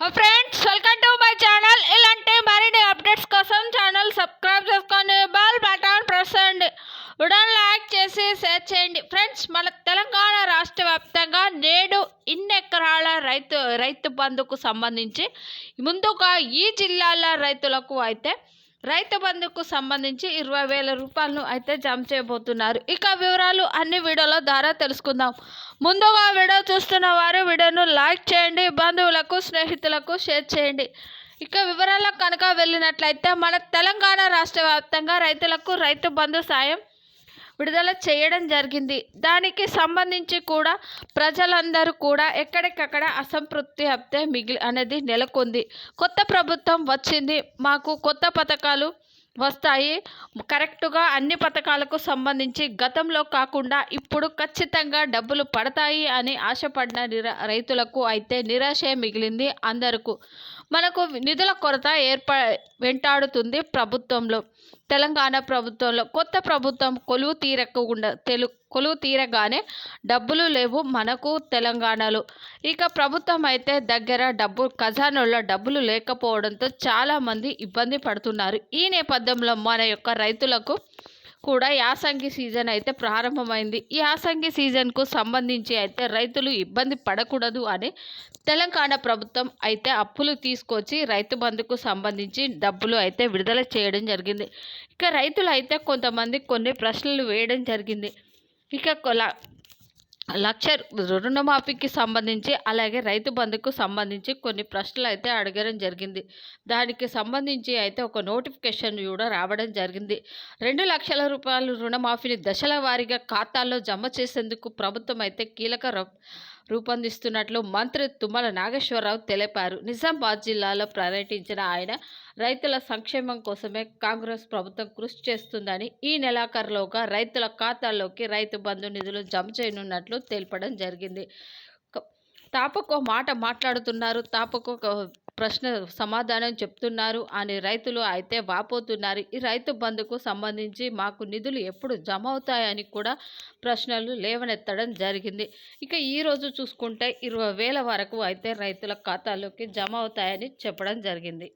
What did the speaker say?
Friends welcome to my channel ఇలాంటి మరిన్ని updates కోసం ఛానల్ సబ్స్క్రైబ్ చేసుకొని బెల్ బటన్ ప్రెస్ చేయండి. ఉడన్ లైక్ చేసి షేర్ చేయండి. ఫ్రెండ్స్ మన తెలంగాణ రాష్ట్ర వ్యాప్తంగా నేడు ఇన్ని ఎకరాల రైతు రైతు బంధుకు సంబంధించి ముందుగా ఈ జిల్లాల రైతులకు అయితే రైతు బంధుకు సంబంధించి ఇరవై వేల రూపాయలను అయితే జమ చేయబోతున్నారు. ఇక వివరాలు అన్ని వీడియోల ద్వారా తెలుసుకుందాం. ముందుగా వీడియో చూస్తున్న వారు వీడియోను లైక్ చేయండి బంధువులకు స్నేహితులకు షేర్ చేయండి. ఇక వివరాలకు కనుక వెళ్ళినట్లయితే మన తెలంగాణ రాష్ట్ర వ్యాప్తంగా రైతులకు రైతు బంధు సాయం విడుదల చేయడం జరిగింది. దానికి సంబంధించి కూడా ప్రజలందరూ కూడా ఎక్కడికక్కడ అసంతృప్తి అప్తే మిగిలి అనేది నెలకొంది. కొత్త ప్రభుత్వం వచ్చింది. మాకు కొత్త పథకాలు వస్తాయి. కరెక్టుగా అన్ని పథకాలకు సంబంధించి గతంలో కాకుండా ఇప్పుడు ఖచ్చితంగా డబ్బులు పడతాయి అని ఆశపడిన నిరా రైతులకు అయితే నిరాశే మిగిలింది అందరకు. మనకు నిధుల కొరత ఏర్ప వెంటాడుతుంది ప్రభుత్వంలో. తెలంగాణ ప్రభుత్వంలో కొత్త ప్రభుత్వం కొలువు తీరకుండా తెలు కొలువు తీరగానే డబ్బులు లేవు మనకు తెలంగాణలో. ఇక ప్రభుత్వం అయితే దగ్గర డబ్బు ఖజానాలో డబ్బులు లేకపోవడంతో చాలామంది ఇబ్బంది పడుతున్నారు. ఈ నేపథ్యంలో మన యొక్క రైతులకు కూడా యాసంగి సీజన్ అయితే ప్రారంభమైంది. యాసంగి సీజన్కు సంబంధించి అయితే రైతులు ఇబ్బంది పడకూడదు అని తెలంగాణ ప్రభుత్వం అయితే అప్పులు తీసుకొచ్చి రైతు బంధుకు సంబంధించి డబ్బులు అయితే విడుదల చేయడం జరిగింది. ఇక రైతులు అయితే కొంతమంది కొన్ని ప్రశ్నలు వేయడం జరిగింది. ఇక కొల లక్ష రుణమాఫీకి సంబంధించి అలాగే రైతు బంధుకు సంబంధించి కొన్ని ప్రశ్నలు అయితే అడగడం జరిగింది. దానికి సంబంధించి అయితే ఒక నోటిఫికేషన్ కూడా రావడం జరిగింది. రెండు లక్షల రూపాయలు రుణమాఫీని దశల వారీగా ఖాతాల్లో జమ చేసేందుకు ప్రభుత్వం అయితే కీలక రూపొందిస్తున్నట్లు మంత్రి తుమ్మల నాగేశ్వరరావు తెలిపారు. నిజామాబాద్ జిల్లాలో పర్యటించిన ఆయన రైతుల సంక్షేమం కోసమే కాంగ్రెస్ ప్రభుత్వం కృషి చేస్తుందని ఈ నెలాఖరులోగా రైతుల ఖాతాల్లోకి రైతు బంధు నిధులు జమ చేయనున్నట్లు తెలపడం జరిగింది. తాపకో మాట మాట్లాడుతున్నారు. తాపకో ప్రశ్న సమాధానం చెప్తున్నారు అని రైతులు అయితే వాపోతున్నారు. ఈ రైతు బంధుకు సంబంధించి మాకు నిధులు ఎప్పుడు జమ అవుతాయని కూడా ప్రశ్నలు లేవనెత్తడం జరిగింది. ఇక ఈరోజు చూసుకుంటే ఇరవై వేల వరకు అయితే రైతుల ఖాతాలోకి జమ అవుతాయని చెప్పడం జరిగింది.